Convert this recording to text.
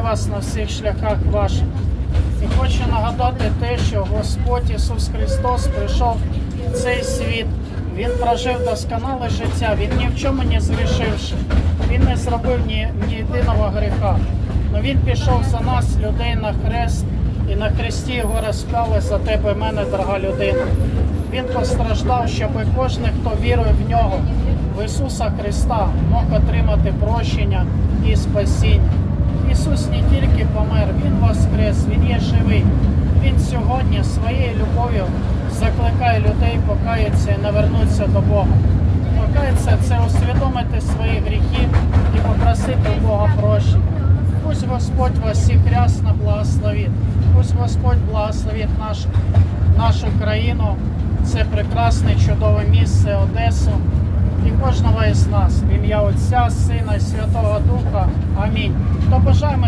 вас на всіх шляхах ваших. І хочу нагадати те, що Господь Ісус Христос прийшов в цей світ. Він прожив досконале життя, він ні в чому не згрішивши. Він не зробив ні, ні єдиного гріха. Но він пішов за нас, людей, на хрест, і на хресті його розпяли за тебе, мене, дорога людина. Він постраждав, щоб кожен, хто вірує в нього, в Ісуса Христа, мог отримати прощення і спасіння. Ісус не тільки помер, Він воскрес, Він є живий. Він сьогодні своєю любов'ю закликає людей покаятися і навернутися до Бога. Покаятися це усвідомити свої гріхи і попросити Бога прощення. Пусть Господь вас всіх рясно благословить. Пусть Господь благословить наш, нашу країну, це прекрасне, чудове місце Одесу і кожного із нас в ім'я Отця, Сина і Святого Духа. Амінь. То бажаємо